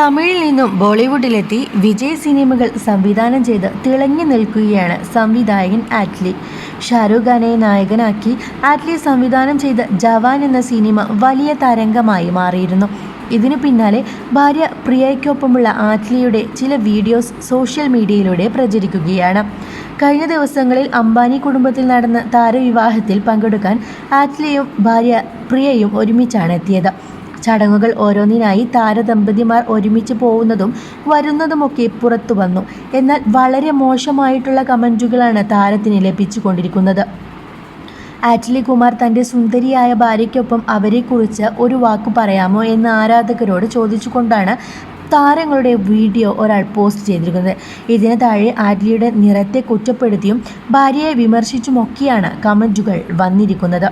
തമിഴിൽ നിന്നും ബോളിവുഡിലെത്തി വിജയ് സിനിമകൾ സംവിധാനം ചെയ്ത് തിളങ്ങി നിൽക്കുകയാണ് സംവിധായകൻ ആറ്റ്ലി. ഷാരൂഖ് ഖാനെ നായകനാക്കി ആറ്റ്ലി സംവിധാനം ചെയ്ത ജവാൻ എന്ന സിനിമ വലിയ തരംഗമായി മാറിയിരുന്നു. ഇതിനു പിന്നാലെ ഭാര്യ പ്രിയയ്ക്കൊപ്പമുള്ള ആറ്റ്ലിയുടെ ചില വീഡിയോസ് സോഷ്യൽ മീഡിയയിലൂടെ പ്രചരിക്കുകയാണ്. കഴിഞ്ഞ ദിവസങ്ങളിൽ അംബാനി കുടുംബത്തിൽ നടന്ന താരവിവാഹത്തിൽ പങ്കെടുക്കാൻ ആറ്റ്ലിയും ഭാര്യ പ്രിയയും ഒരുമിച്ചാണ് എത്തിയത്. ചടങ്ങുകൾ ഓരോന്നിനായി താരദമ്പതിമാർ ഒരുമിച്ച് പോകുന്നതും വരുന്നതുമൊക്കെ പുറത്തു വന്നു. എന്നാൽ വളരെ മോശമായിട്ടുള്ള കമന്റുകളാണ് താരത്തിന് ലഭിച്ചുകൊണ്ടിരിക്കുന്നത്. ആറ്റ്ലി കുമാർ തന്റെ സുന്ദരിയായ ഭാര്യയ്ക്കൊപ്പം അവരെക്കുറിച്ച് ഒരു വാക്ക് പറയാമോ എന്ന് ആരാധകരോട് ചോദിച്ചുകൊണ്ടാണ് താരങ്ങളുടെ വീഡിയോ ഒരാൾ പോസ്റ്റ് ചെയ്തിരിക്കുന്നത്. ഇതിന് താഴെ ആറ്റ്ലിയുടെ നിറത്തെ കുറ്റപ്പെടുത്തിയും ഭാര്യയെ വിമർശിച്ചുമൊക്കെയാണ് കമന്റുകൾ വന്നിരിക്കുന്നത്.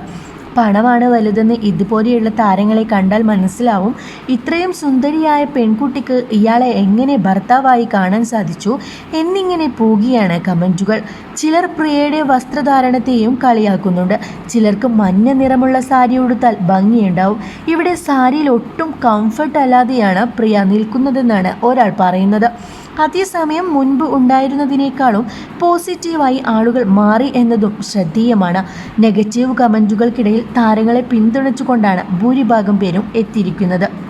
പണമാണ് വലുതെന്ന് ഇതുപോലെയുള്ള താരങ്ങളെ കണ്ടാൽ മനസ്സിലാവും. ഇത്രയും സുന്ദരിയായ പെൺകുട്ടിക്ക് ഇയാളെ എങ്ങനെ ഭർത്താവായി കാണാൻ സാധിച്ചു? എന്നിങ്ങനെ പോകുകയാണ് കമന്റുകൾ ചിലർ പ്രിയയുടെ വസ്ത്രധാരണത്തെയും കളിയാക്കുന്നുണ്ട്. ചിലർക്ക് മഞ്ഞ നിറമുള്ള സാരി ഉടുത്താൽ ഭംഗിയുണ്ടാവും. ഇവിടെ സാരിയിൽ ഒട്ടും കംഫർട്ട് അല്ലാതെയാണ് പ്രിയ നിൽക്കുന്നതെന്നാണ് ഒരാൾ പറയുന്നത്. അതേസമയം മുൻപ് ഉണ്ടായിരുന്നതിനേക്കാളും പോസിറ്റീവായി ആളുകൾ മാറി എന്നതും ശ്രദ്ധേയമാണ്. നെഗറ്റീവ് കമന്റുകൾക്കിടയിൽ താരങ്ങളെ പിന്തുണച്ചുകൊണ്ടാണ് ഭൂരിഭാഗം പേരും എത്തിയിരിക്കുന്നത്.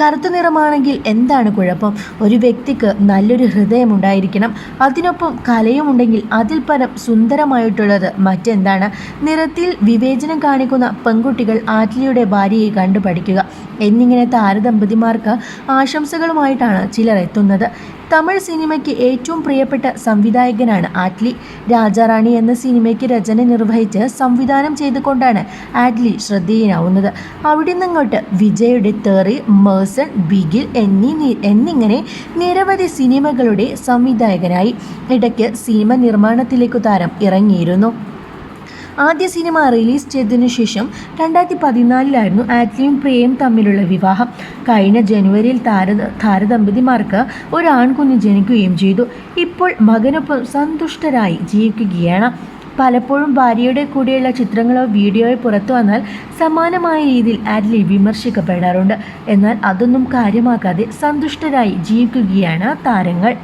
കറുത്ത നിറമാണെങ്കിൽ എന്താണ് കുഴപ്പം? ഒരു വ്യക്തിക്ക് നല്ലൊരു ഹൃദയം ഉണ്ടായിരിക്കണം. അതിനൊപ്പം കലയുമുണ്ടെങ്കിൽ അതിൽ പരം സുന്ദരമായിട്ടുള്ളത് മറ്റെന്താണ്? നിറത്തിൽ വിവേചനം കാണിക്കുന്ന പെൺകുട്ടികൾ ആറ്റ്ലിയുടെ ഭാര്യയെ കണ്ടു പഠിക്കുക. എന്നിങ്ങനെ താരദമ്പതിമാർക്ക് ആശംസകളുമായിട്ടാണ് ചിലർ എത്തുന്നത്. തമിഴ് സിനിമയ്ക്ക് ഏറ്റവും പ്രിയപ്പെട്ട സംവിധായകനാണ് ആറ്റ്ലി. രാജാറാണി എന്ന സിനിമയ്ക്ക് രചന നിർവഹിച്ച് സംവിധാനം ചെയ്തുകൊണ്ടാണ് ആറ്റ്ലി ശ്രദ്ധേയനാവുന്നത്. അവിടെ നിന്നങ്ങോട്ട് വിജയുടെ തെറി മേഴ്സൺ ബിഗിൽ എന്നീ എന്നിങ്ങനെ നിരവധി സിനിമകളുടെ സംവിധായകനായി ഇടയ്ക്ക് സിനിമ നിർമ്മാണത്തിലേക്ക് താരം ഇറങ്ങിയിരുന്നു. ആദ്യ സിനിമ റിലീസ് ചെയ്തതിനു ശേഷം രണ്ടായിരത്തി പതിനാലിലായിരുന്നു ആറ്റ്ലിയും പ്രിയയും തമ്മിലുള്ള വിവാഹം. കഴിഞ്ഞ ജനുവരിയിൽ താര താരദമ്പതിമാർക്ക് ഒരു ആൺകുഞ്ഞ് ജനിക്കുകയും ചെയ്തു. ഇപ്പോൾ മകനൊപ്പം സന്തുഷ്ടരായി ജീവിക്കുകയാണ്. പലപ്പോഴും ഭാര്യയുടെ കൂടെയുള്ള ചിത്രങ്ങളോ വീഡിയോയോ പുറത്തു വന്നാൽ സമാനമായ രീതിയിൽ ആറ്റ്ലി വിമർശിക്കപ്പെടാറുണ്ട്. എന്നാൽ അതൊന്നും കാര്യമാക്കാതെ സന്തുഷ്ടരായി ജീവിക്കുകയാണ് താരങ്ങൾ.